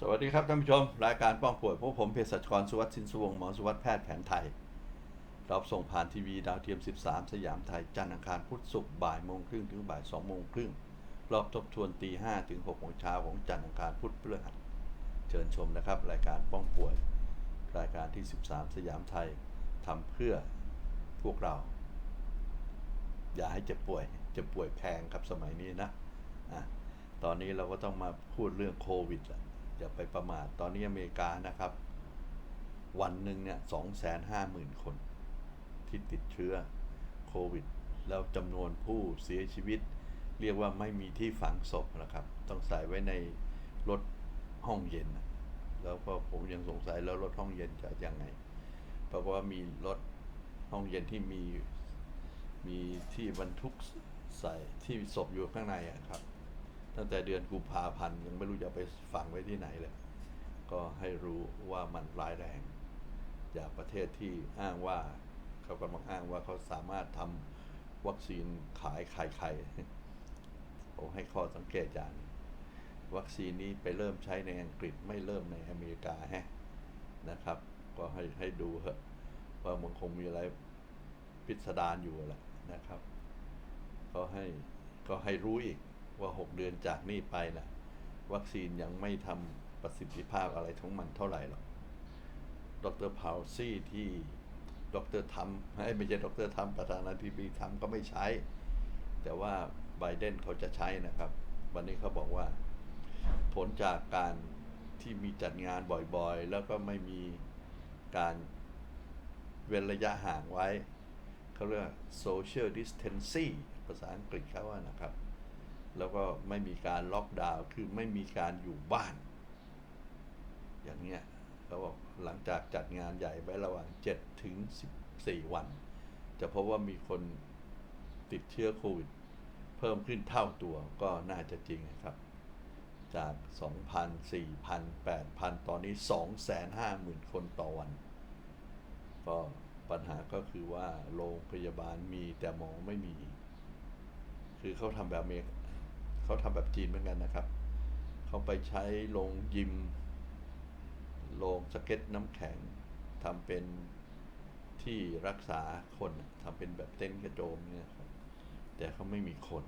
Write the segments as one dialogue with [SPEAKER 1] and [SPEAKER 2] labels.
[SPEAKER 1] สวัสดีครับท่านผู้ชม รายการป้องป่วยพวกผมเภสัชกรสุวัสดิ์สินสวงหมอสุวัสดิ์แพทย์แผนไทยรับส่งผ่านทีวีดาวเทียม 13 สยามไทย จันทร์อังคารพุธศุกร์บ่ายโมงครึ่งถึงบ่าย2โมงครึ่งรอบทบทวนตี5ถึง6โมงเช้าของจันทร์อังคารพุธพฤหัสเชิญชมนะครับ รายการป้องป่วย รายการที่ 13 สยามไทยทำเพื่อพวกเรา อย่าให้เจ็บป่วยเจ็บป่วยแพงครับสมัยนี้นะอะตอนนี้เราก็ต้องมาพูดเรื่องโควิดแหละ อย่าไปประมาทตอนนี้อเมริกานะครับ วันหนึ่งเนี่ยสองแสนห้าหมื่นคน ที่ติดเชื้อโควิด แล้วจำนวนผู้เสียชีวิต เรียกว่าไม่มีที่ฝังศพนะครับ ต้องใส่ไว้ในรถห้องเย็น แล้วก็ผมยังสงสัยแล้วรถห้องเย็นจะยังไง เพราะว่ามีรถห้องเย็นที่มีมีที่บรรทุกใส่ที่ศพอยู่ข้างในครับ ตั้งแต่เดือนกุมภาพันธ์ยังไม่รู้จะไปฝังไว้ที่ไหนเลยก็ให้รู้ว่ามันร้ายแรง จากประเทศที่อ้างว่าเขากำลังอ้างว่าเขาสามารถทำวัคซีนขายไข่ไข่ผมให้ข้อสังเกตอย่างหนึ่งวัคซีนนี้ไปเริ่มใช้ในอังกฤษไม่เริ่มในอเมริกาฮะนะครับ ก็ให้ให้ดูเถอะว่ามันคงมีอะไรพิสดารอยู่แหละนะครับ ก็ให้ก็ให้รู้อีก ว่า 6 เดือนจากนี้ไปนะวัคซีนยังไม่ทำประสิทธิภาพอะไรของมันเท่าไหร่หรอก ดรพาวซี่ที่ดรทำให้ไม่ใช่ดรทำประธานาธิบดีทำก็ไม่ใช้ แต่ว่าไบเดนเขาจะใช้นะครับ วันนี้เขาบอกว่า ผลจากการที่มีจัดงานบ่อยๆ แล้วก็ไม่มีการเว้นระยะห่างไว้ เขาเรียก social distancing ภาษาอังกฤษเขาว่านะครับ แล้วก็ไม่มีการล็อกดาวน์คือไม่มีการอยู่บ้าน อย่างเงี้ยเขาบอกหลังจากจัดงานใหญ่ไว้ระหว่าง 7 ถึง 14 วัน จะพบว่ามีคนติดเชื้อโควิด เพิ่มขึ้นเท่าตัวก็น่าจะจริงนะครับ จาก 2,000 4,000 8,000 ตอนนี้ 250,000 คนต่อวัน ก็ปัญหาก็คือว่าโรงพยาบาลมีแต่หมอไม่มี คือเขาทำแบบเมก เขาทำแบบจีนเหมือนกันนะครับ เขาไปใช้โรงยิม โรงสเก็ตน้ำแข็งทำเป็นที่รักษาคนทำเป็นแบบเต้นกระโจมเนี่ยครับแต่เขาไม่มีคน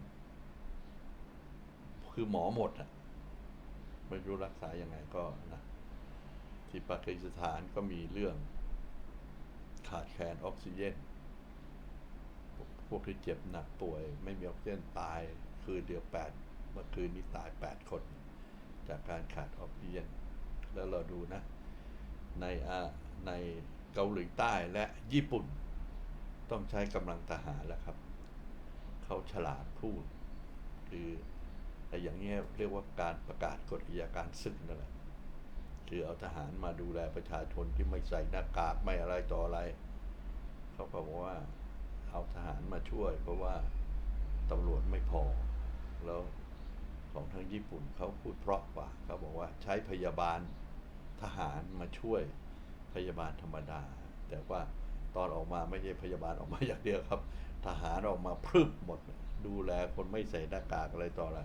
[SPEAKER 1] คือหมอหมดอะไม่รู้รักษายังไงก็นะที่ปากีสถานก็มีเรื่องขาดแคลนออกซิเจนพวกที่เจ็บหนักป่วย ไม่มีออกซิเจนตาย คืนเดียวแปด เมื่อคืนนี้ตายแปดคน จากการขาดออกซิเจนแล้วเราดูนะ ในอาในเกาหลีใต้และญี่ปุ่น ต้องใช้กำลังทหารแล้วครับ เขาฉลาดพูดหรือไอ้อย่างเงี้ยเรียกว่าการประกาศกฎอัยการศึกนั่นแหละคือเอาทหารมาดูแลประชาชนที่ไม่ใส่หน้ากากไม่อะไรต่ออะไร เขาก็บอกว่าเอาทหารมาช่วย เพราะว่าตำรวจไม่พอ แล้ว ของทางญี่ปุ่นเขาพูดเพราะกว่าเขาบอกว่าใช้พยาบาลทหารมาช่วยพยาบาลธรรมดา แต่ว่าตอนออกมาไม่ใช่พยาบาลออกมาอย่างเดียวครับ ทหารออกมาพรึบหมด ดูแลคนไม่ใส่หน้ากากอะไรต่ออะไร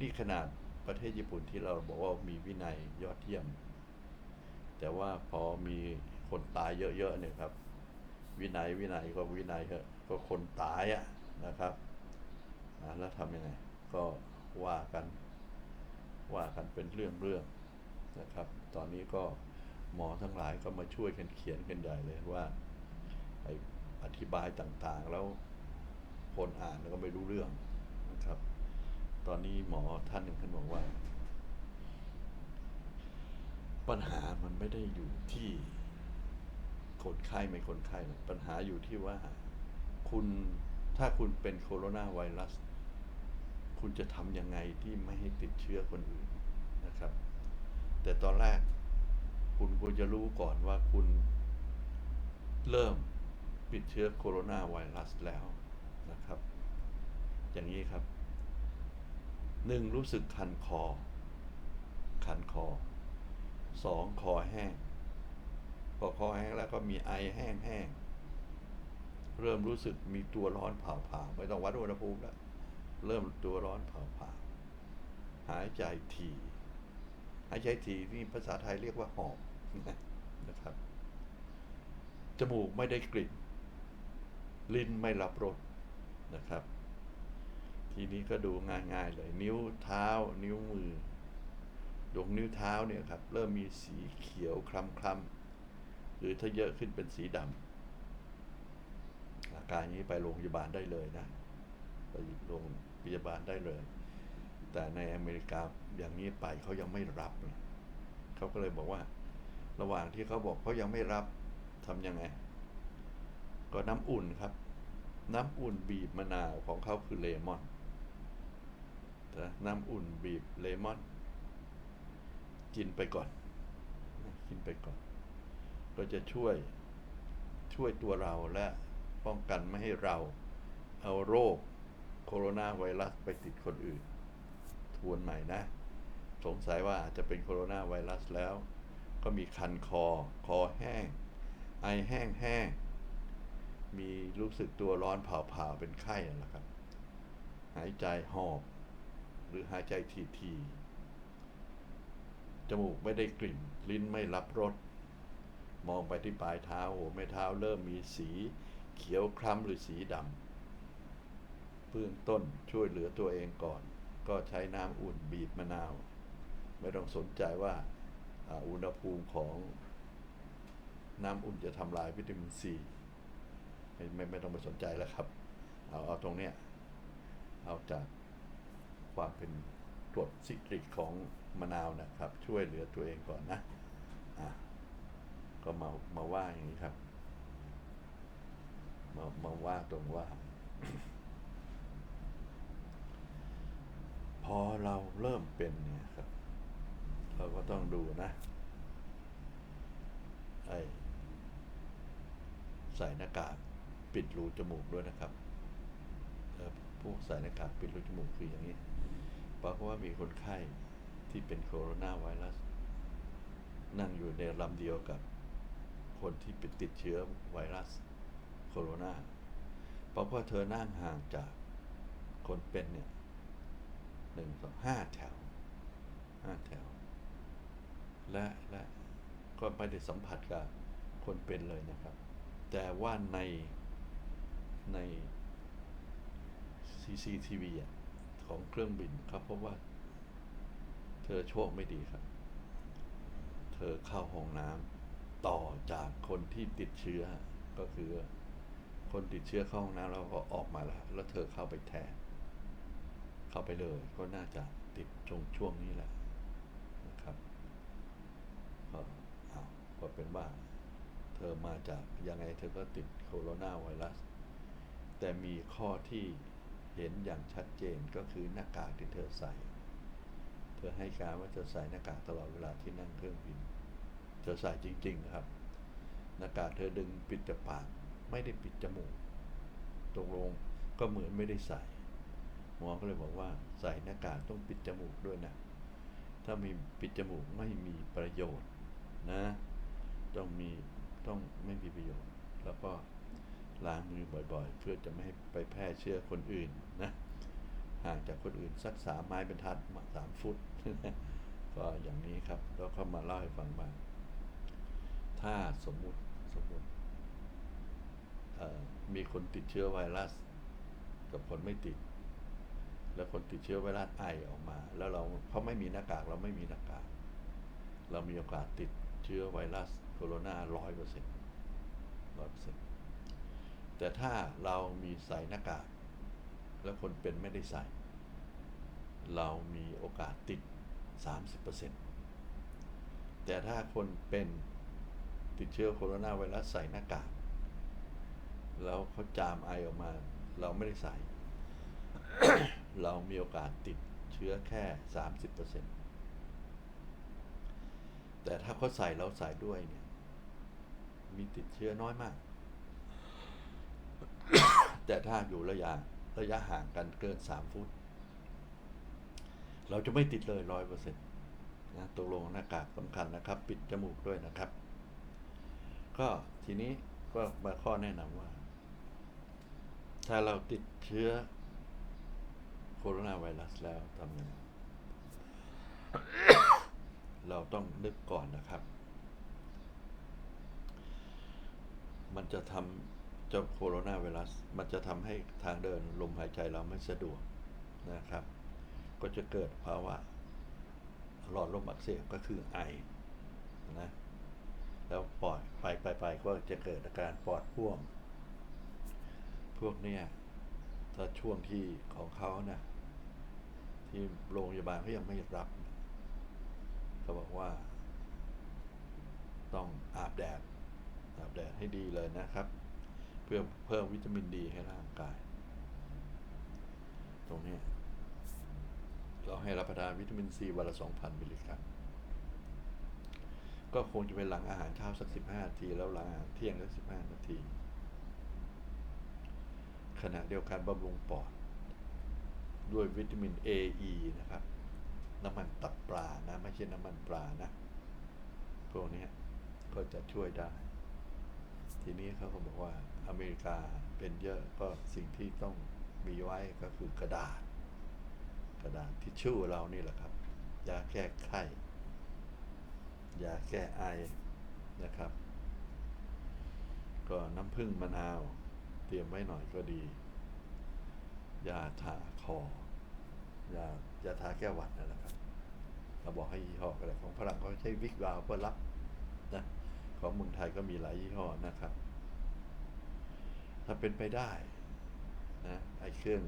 [SPEAKER 1] นี่ขนาดประเทศญี่ปุ่นที่เราบอกว่ามีวินัยยอดเยี่ยม แต่ว่าพอมีคนตายเยอะๆเนี่ยครับ วินัยวินัยก็วินัยเถอะก็คนตายอะนะครับแล้วทำยังไงก็ ว่ากันว่ากันเป็นเรื่องเรื่องนะครับ ตอนนี้ก็หมอทั้งหลายก็มาช่วยกันเขียนกันใหญ่เลยว่าไออธิบายต่างๆ แล้วคนอ่านก็ไม่รู้เรื่องนะครับ ตอนนี้หมอท่านหนึ่งท่านบอกว่า ปัญหามันไม่ได้อยู่ที่คนไข้ไม่คนไข้ปัญหาอยู่ที่ว่า คุณถ้าคุณเป็นโคโรนาไวรัส คุณจะทำยังไงที่ไม่ให้ติดเชื้อคนอื่นนะครับ แต่ตอนแรกคุณควรจะรู้ก่อนว่าคุณเริ่มติดเชื้อโคโรนาไวรัสแล้วนะครับ อย่างนี้ครับหนึ่งรู้สึกคันคอ คันคอสองคอแห้งพอคอแห้งแล้วก็มีไอแห้งๆเริ่มรู้สึกมีตัวร้อนเผาๆไม่ต้องวัดอุณหภูมิแล้ว เริ่มตัวร้อนเผาๆหายใจถี่หายใจถี่นี่ภาษาไทยเรียกว่าหอบนะครับ จมูกไม่ได้กลิ่น ลิ้นไม่รับรสนะครับ ทีนี้ก็ดูง่ายๆเลย นิ้วเท้า นิ้วมือ ดวงนิ้วเท้าเนี่ยครับ เริ่มมีสีเขียวคล้ำๆหรือถ้าเยอะขึ้นเป็นสีดำอาการนี้ไปโรงพยาบาลได้เลยนะ ไปโรง พยาบาลได้เลย แต่ในอเมริกาอย่างนี้ไปเขายังไม่รับเขาก็เลยบอกว่า ระหว่างที่เขาบอกเขายังไม่รับทำยังไง ก็น้ำอุ่นครับ น้ำอุ่นบีบมะนาวของเขาคือเลมอนน้ำอุ่นบีบเลมอน กินไปก่อน กินไปก่อน ก็จะช่วยช่วยตัวเราและป้องกันไม่ให้เราเอาโรค โคโรนาไวรัสไปติดคนอื่น ทวนใหม่นะ สงสัยว่าอาจจะเป็นโคโรนาไวรัสแล้ว ก็มีคันคอ คอแห้ง ไอแห้งแห้ง มีรู้สึกตัวร้อนเผาๆเป็นไข้นั่นแหละครับ หายใจหอบ หรือหายใจทีๆจมูกไม่ได้กลิ่น ลิ้นไม่รับรสมองไปที่ปลายเท้าหัวแม่เท้าเริ่มมีสีเขียวคล้ำหรือสีดำ เบื้องต้นช่วยเหลือตัวเองก่อน ก็ใช้น้ำอุ่นบีบมะนาว ไม่ต้องสนใจว่าอุณหภูมิของน้ำอุ่นจะทำลายวิตามินซีไม่ไม่ไม่ต้องไปสนใจแล้วครับ เอาเอาตรงเนี้ยเอาจากความเป็นกรดซิตริกของมะนาวนะครับ ช่วยเหลือตัวเองก่อนนะอะก็มามาว่าอย่างนี้ครับ มามาว่าตรงว่า พอเราเริ่มเป็นเนี่ยครับ เราก็ต้องดูนะไอใส่หน้ากากปิดรูจมูกด้วยนะครับพวกใส่หน้ากากปิดรูจมูกคืออย่างนี้เพราะว่ามีคนไข้ที่เป็นโคโรนาไวรัส นั่งอยู่ในลำเดียวกับคนที่เป็นติดเชื้อไวรัสโคโรนาเพราะว่าเธอนั่งห่างจากคนเป็นเนี่ย หนึ่งสองห้าแถวห้าแถว และและก็ไม่ได้สัมผัสกับคนเป็นเลยนะครับ แต่ว่าในใน CCTV อะของเครื่องบินครับเพราะว่า เธอโชคไม่ดีครับ เธอเข้าห้องน้ำต่อจากคนที่ติดเชื้อ ก็คือคนติดเชื้อเข้าห้องน้ำแล้วก็ออกมาแล้วแล้วเธอเข้าไปแทน เข้าไปเลย ก็น่าจะติดช่วงช่วงนี้แหละนะครับก็เอาก็เป็นว่าเธอมาจากยังไงเธอก็ติดโคโรนาไวรัส แต่มีข้อที่เห็นอย่างชัดเจนก็คือหน้ากากที่เธอใส่ เธอให้การว่าเธอใส่หน้ากากตลอดเวลาที่นั่งเครื่องบิน เธอใส่จริง ๆ ครับ หน้ากากเธอดึงปิดแต่ปาก ไม่ได้ปิดจมูก ตรงลงก็เหมือนไม่ได้ใส่ มอก็เลยบอกว่าใส่หน้ากากต้องปิดจมูกด้วยนะ ถ้ามีปิดจมูกไม่มีประโยชน์นะ ต้องมีต้องไม่มีประโยชน์ แล้วก็ล้างมือบ่อยๆ เพื่อจะไม่ให้ไปแพร่เชื้อคนอื่นนะห่างจากคนอื่นสักสามไม้บรรทัดสามฟุต ก็อย่างนี้ครับ แล้วก็มาเล่าให้ฟังบ้างถ้าสมมุติสมมุติมีคนติดเชื้อไวรัส กับคนไม่ติด แล้วคนติดเชื้อไวรัสไอออกมา แล้วเราเขาไม่มีหน้ากากเราไม่มีหน้ากากเรามีโอกาสติดเชื้อไวรัสโคโรนาร้อยเปอร์เซ็นต์ร้อยเปอร์เซ็นต์แต่ถ้าเรามีใส่หน้ากาก แล้วคนเป็นไม่ได้ใส่ เรามีโอกาสติด 30%แต่ถ้าคนเป็นติดเชื้อโคโรนาไวรัสใส่หน้ากาก แล้วเขาจามไอออกมา เราไม่ได้ใส่ เรามีโอกาสติดเชื้อแค่ 30%แต่ถ้าเขาใส่เราใส่ด้วยเนี่ย มีติดเชื้อน้อยมาก แต่ถ้าอยู่ระยะระยะห่างกันเกิน 3 ฟุต เราจะไม่ติดเลยร้อยเปอร์เซ็นต์นะตกลงหน้ากากสำคัญนะครับ ปิดจมูกด้วยนะครับ ก็ทีนี้ก็มาข้อแนะนำว่า ถ้าเราติดเชื้อ โคโรนาไวรัสแล้วทำยังไงเเราต้องนึกก่อนนะครับ มันจะทำเจ้าโคโรนาไวรัส มันจะทำให้ทางเดินลมหายใจเราไม่สะดวกนะครับ ก็จะเกิดภาวะหลอดลมอักเสบก็คือไอนะแล้วปอดไปไปไปก็จะเกิดอาการปอดพ่วง พวกเนี้ยถ้าช่วงที่ของเขานะ ที่โรงพยาบาลเขายังไม่รับ เขาบอกว่า ต้องอาบแดด อาบแดดให้ดีเลยนะครับ เพื่อเพิ่มวิตามินดีให้ร่างกาย ตรงนี้ เราให้รับประทานวิตามินซีวันละ 2,000 มิลลิกรัมก็คงจะเป็นหลังอาหารเช้าสัก 15 นาที แล้วหลังอาหารเที่ยงสัก 15 นาทีขณะเดียวกันบำรุงปอด ด้วยวิตามิน A E นะครับ น้ำมันตับปลานะ ไม่ใช่น้ำมันปลานะ พวกนี้ก็จะช่วยได้ ทีนี้เขาก็บอกว่าอเมริกาเป็นเยอะก็สิ่งที่ต้องมีไว้ก็คือกระดาษ กระดาษทิชชู่เรานี่แหละครับยาแก้ไข้ยาแก้ไอนะครับ ก็น้ำผึ้งมะนาว เตรียมไว้หน่อยก็ดี ยาทาคอ ยายาทาแก้หวัดนั่นแหละครับเราบอกให้ยี่ห้ออะไรของฝรั่งเขาใช้วิกวาวเพื่อรับนะของเมืองไทยก็มีหลายยี่ห้อนะครับ ถ้าเป็นไปได้นะไอ้เครื่อง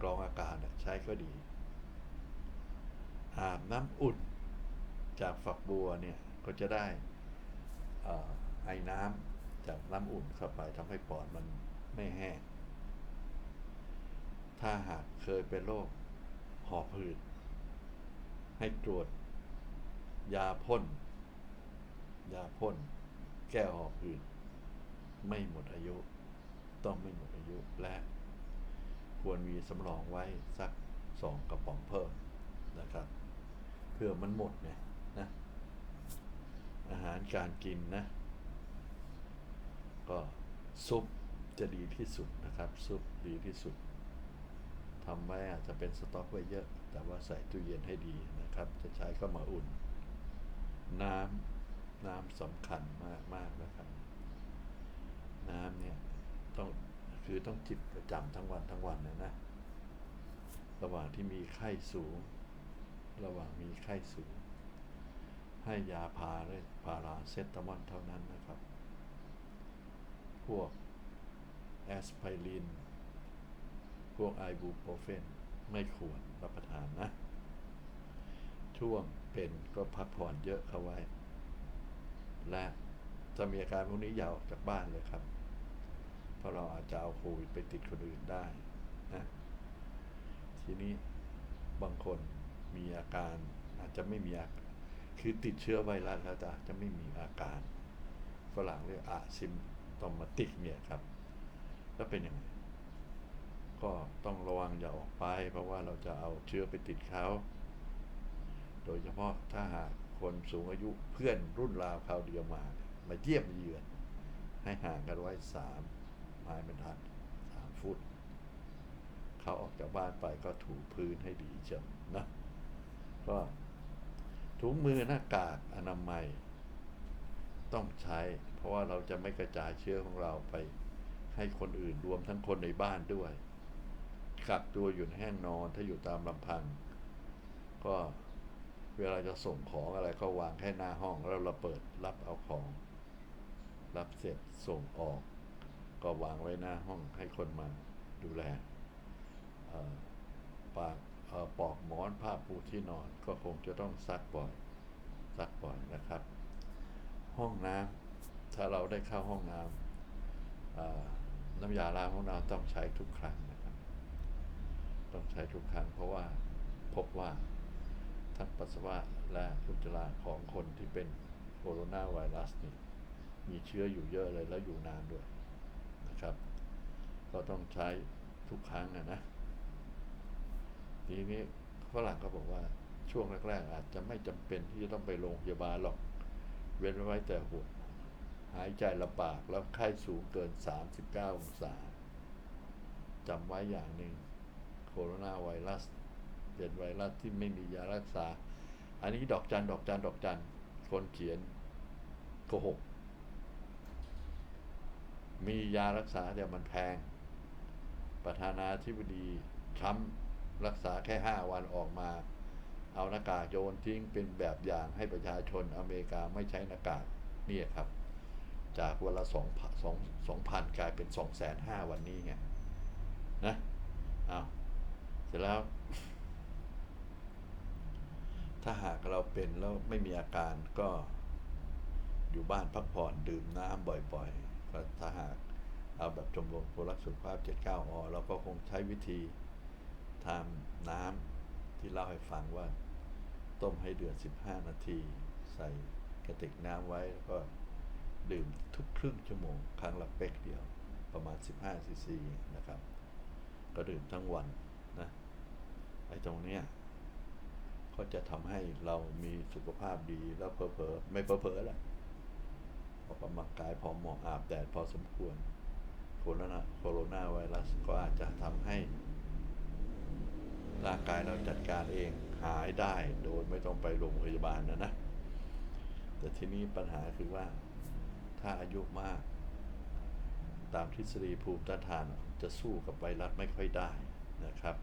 [SPEAKER 1] กรองอากาศใช้ก็ดีอาบน้ำอุ่นจากฝักบัวเนี่ยก็จะได้อ่อไอ้น้ำจากน้ำอุ่นเข้าไปทำให้ปอดมันไม่แห้งถ้าหากเคยเป็นโรค หอบหืด ให้ตรวจ ยาพ่น ยาพ่น แก้หอบหืด ไม่หมดอายุ ต้องไม่หมดอายุและควรมีสำรองไว้สักสองกระป๋องเพิ่มนะครับ เพื่อมันหมดเนี่ยนะ อาหารการกินนะ ก็ซุปจะดีที่สุดนะครับ ซุปดีที่สุด ทำไว้อาจจะเป็นสต็อกไว้เยอะ แต่ว่าใส่ตู้เย็นให้ดีนะครับ จะใช้ก็มาอุ่น น้ำน้ำสำคัญมากมากนะครับ น้ำเนี่ยต้องคือต้องจิบประจำทั้งวันทั้งวันนะนะ ระหว่างที่มีไข้สูง ระหว่างมีไข้สูง ให้ยาพาเลยพาราเซตามอลเท่านั้นนะครับ พวกแอสไพริน วกไอบูโปรเฟนไม่ควรรับประทานนะ ช่วงเป็นก็พักผ่อนเยอะเข้าไว้ และจะมีอาการพวกนี้ยาวออกจากบ้านเลยครับ เพราะเราอาจจะเอาโควิดไปติดคนอื่นได้นะทีนี้บางคนมีอาการอาจจะไม่มีอาการคือติดเชื้อไวรัสแล้วแต่อาจะไม่มีอาการ ฝรั่งเรียกอะซิมตอมมาติกเนี่ยครับ แล้วเป็นยังไง ก็ต้องระวังอย่าออกไป เพราะว่าเราจะเอาเชื้อไปติดเขาโดยเฉพาะถ้าหากคนสูงอายุเพื่อนรุ่นราวคราวเดียวมา มาเยี่ยมเยือน ให้ห่างกันไว้สามไม้บรรทัดสามฟุต เขาออกจากบ้านไปก็ถูพื้นให้ดีเชียวนะก็ถุงมือหน้ากากอนามัย ต้องใช้ เพราะว่าเราจะไม่กระจายเชื้อของเราไป ให้คนอื่นรวมทั้งคนในบ้านด้วย กักตัวอยู่ในห้องนอนถ้าอยู่ตามลำพัง ก็เวลาจะส่งของอะไรก็วางแค่หน้าห้องแล้วเราเปิดรับเอาของ รับเสร็จส่งออก ก็วางไว้หน้าห้องให้คนมาดูแลปากปลอกหมอนผ้าปูที่นอนก็คงจะต้องซักบ่อยซักบ่อยนะครับ ห้องน้ำถ้าเราได้เข้าห้องน้ำน้ำยาล้างห้องน้ำต้องใช้ทุกครั้ง ต้องใช้ทุกครั้งเพราะว่าพบว่าทั้งปัสสาวะและอุจจาระของคนที่เป็นโคโรนาไวรัสนี่มีเชื้ออยู่เยอะเลยแล้วอยู่นานด้วยนะครับ ก็ต้องใช้ทุกครั้งนะนะทีนี้ฝรั่งก็บอกว่าช่วงแรกๆอาจจะไม่จำเป็นที่จะต้องไปโรงพยาบาลหรอก เว้นไว้แต่หัวหายใจลำบากแล้วไข้สูงเกิน 39องศาจำไว้อย่างหนึ่ง โคโรนาไวรัสเป็นไวรัสที่ไม่มียารักษา อันนี้ดอกจันดอกจันดอกจันคนเขียนโกหก มียารักษาแต่มันแพง ประธานาธิบดีทรัมป์รักษาแค่ห้าวันออกมา เอาหน้ากากโยนทิ้งเป็นแบบอย่างให้ประชาชนอเมริกาไม่ใช้หน้ากากเนี่ยครับ จากวันละสองสองสองพันกลายเป็นสองแสนห้าวันนี้ไงนะเอา เสร็จแล้ว ถ้าหากเราเป็นแล้วไม่มีอาการก็อยู่บ้านพักผ่อนดื่มน้ำบ่อยๆก็ถ้าหากเอาแบบชมรมครักสุขภาพ 79อเราก็คงใช้วิธีทำน้ำที่เล่าให้ฟังว่า ต้มให้เดือด 15 นาที ใส่กระติกน้ำไว้แล้วก็ดื่มทุกครึ่งชั่วโมง ครั้งละเป๊กเดียว ประมาณ 15ซีซีนะครับ ก็ดื่มทั้งวัน ไอ้ตรงเนี้ยก็จะทำให้เรามีสุขภาพดีแล้วเพอเพอๆไม่เพอเพอๆแหละออกกำลังกายพอเหมาะอาบแดดพอสมควรโคโรนาโคโรนาไวรัสก็อาจจะทำให้ ร่างกายเราจัดการเองหายได้โดยไม่ต้องไปโรงพยาบาลนะนะ แต่ทีนี้ปัญหาคือว่าถ้าอายุมาก ตามทฤษฎีภูมิต้านทานจะสู้กับไวรัสไม่ค่อยได้นะครับ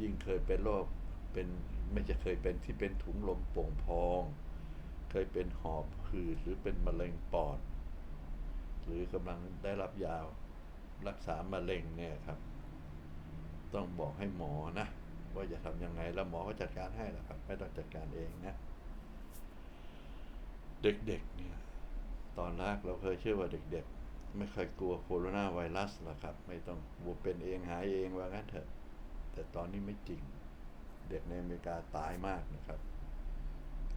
[SPEAKER 1] ยิ่งเคยเป็นโรคเป็นไม่จะเคยเป็นที่เป็นถุงลมโป่งพอง เคยเป็นหอบหืดหรือเป็นมะเร็งปอด หรือกำลังได้รับยารักษามะเร็งเนี่ยครับ ต้องบอกให้หมอนะ ว่าจะทำยังไงแล้วหมอก็จัดการให้แหละครับ ไม่ต้องจัดการเองนะ เด็กๆเนี่ยตอนแรกเราเคยเชื่อว่าเด็กๆ ไม่เคยกลัวโคโรนาไวรัสหรอกครับ ไม่ต้องกลัวเป็นเองหายเองว่างั้นเถอะ แต่ตอนนี้ไม่จริง เด็กในอเมริกาตายมากนะครับ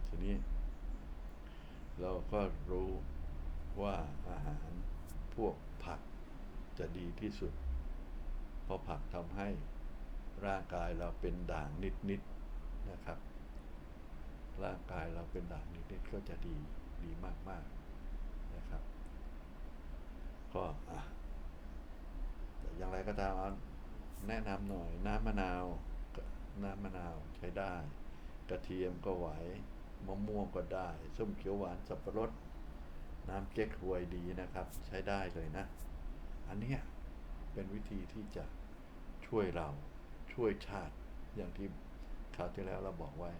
[SPEAKER 1] ทีนี้ เราก็รู้ว่าอาหารพวกผักจะดีที่สุด เพราะผักทำให้ร่างกายเราเป็นด่างนิดๆนะครับ ร่างกายเราเป็นด่างนิดๆก็จะดีดีมากๆนะครับ ก็อะแต่อย่างไรก็ตามอ แนะนำหน่อย น้ำมะนาว น้ำมะนาวใช้ได้ กระเทียมก็ไหวมะม่วงก็ได้ ส้มเขียวหวานสับปะรด น้ำเก๊กฮวยดีนะครับ ใช้ได้เลยนะ อันนี้เป็นวิธีที่จะช่วยเราช่วยชาติอย่างที่คราวที่แล้วเราบอกไว้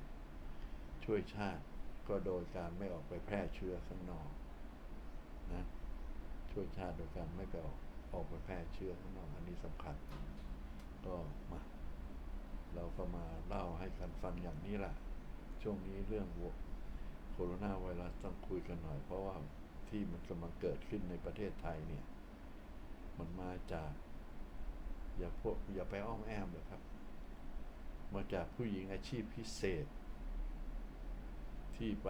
[SPEAKER 1] ช่วยชาติก็โดยการไม่ออกไปแพร่เชื้อข้างนอกนะช่วยชาติโดยการไม่ไปออกออกไปแพร่เชื้อข้างนอกอันนี้สำคัญ ก็มาเราก็มาเล่าให้กันฟังอย่างนี้แหละช่วงนี้เรื่องโคโรนาไวรัสต้องคุยกันหน่อย เพราะว่าที่มันกำลังเกิดขึ้นในประเทศไทยเนี่ย มันมาจาก อย่าพวกอย่าไปอ้อมแอมเลยครับ มาจากผู้หญิงอาชีพพิเศษ ที่ไป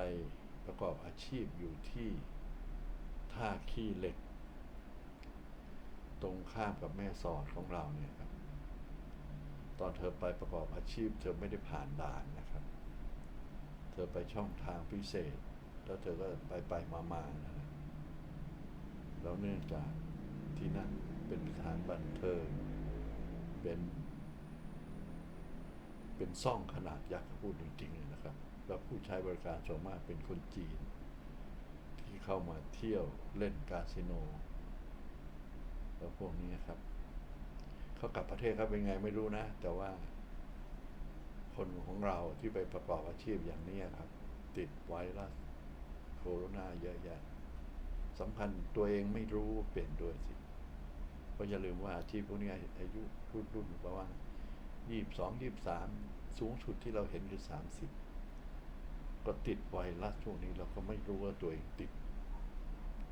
[SPEAKER 1] ประกอบอาชีพอยู่ที่ท่าขี้เหล็ก ตรงข้ามกับแม่สอดของเราเนี่ยครับ ตอนเธอไปประกอบอาชีพ เธอไม่ได้ผ่านด่านนะครับ เธอไปช่องทางพิเศษ แล้วเธอก็ไปไปมามานะแล้วเนื่องจากที่นั่นเป็นสถานบันเทิงเป็น เป็นซ่องขนาดยักษ์พูดจริงๆเลยนะครับ แล้วผู้ใช้บริการส่วนมากเป็นคนจีน ที่เข้ามาเที่ยวเล่นคาสิโน แล้วพวกนี้ครับ เขากลับประเทศเขาเป็นไงไม่รู้นะ แต่ว่า คนของเราที่ไปประกอบอาชีพอย่างนี้ครับ ติดไวรัสโคโรนาเยอะแยะสำคัญตัวเองไม่รู้เปลี่ยนด้วยสิเพราะอย่าลืมว่าอาชีพพวกนี้อายุรุ่นรุ่นประมาณยี่สิบสองยี่สิบสามสูงสุดที่เราเห็นคือสามสิบก็ติดไวรัสช่วงนี้เราก็ไม่รู้ว่าตัวเองติด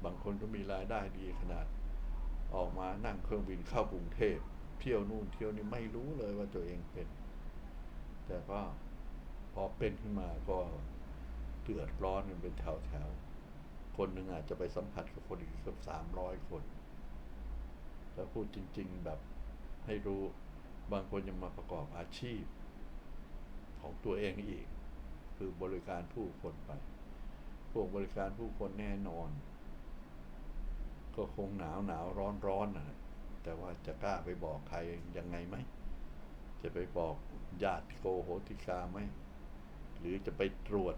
[SPEAKER 1] บางคนก็มีรายได้ดีขนาด ออกมานั่งเครื่องบินเข้ากรุงเทพ เที่ยวนู่นเที่ยวนี่ไม่รู้เลยว่าตัวเองเป็น แต่ก็พอเป็นขึ้นมาก็เดือดร้อนกันเป็นแถวๆ คนหนึ่งอาจจะไปสัมผัสกับคนอีกเกือบสามร้อยคนแล้วพูดจริง ๆ แบบให้รู้บางคนยังมาประกอบอาชีพ ของตัวเองอีก คือบริการผู้คนไป พวกบริการผู้คนแน่นอน ก็คงหนาวหนาวร้อนร้อนนะ แต่ว่าจะกล้าไปบอกใครยังไงไหม จะไปบอกญาติโกโหติกาไหม หรือจะไปตรวจ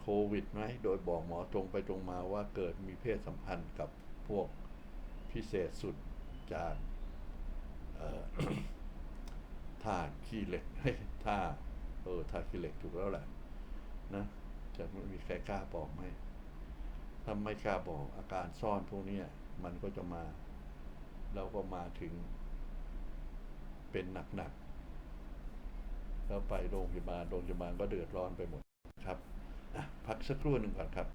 [SPEAKER 1] โควิดไหม โดยบอกหมอตรงไปตรงมาว่าเกิดมีเพศสัมพันธ์กับพวกพิเศษสุดจากท่าขี้เหล็กท่าเออท่าขี้เหล็กถูกแล้วแหละนะจะไม่มีใครกล้าบอกไหมถ้าไม่กล้าบอกอาการซ่อนพวกนี้มันก็จะมา เราก็มาถึง เป็นหนักๆแล้วไปโรงพยาบาลโรงพยาบาลก็เดือดร้อนไปหมดครับพักสักครู่หนึ่งก่อนครับ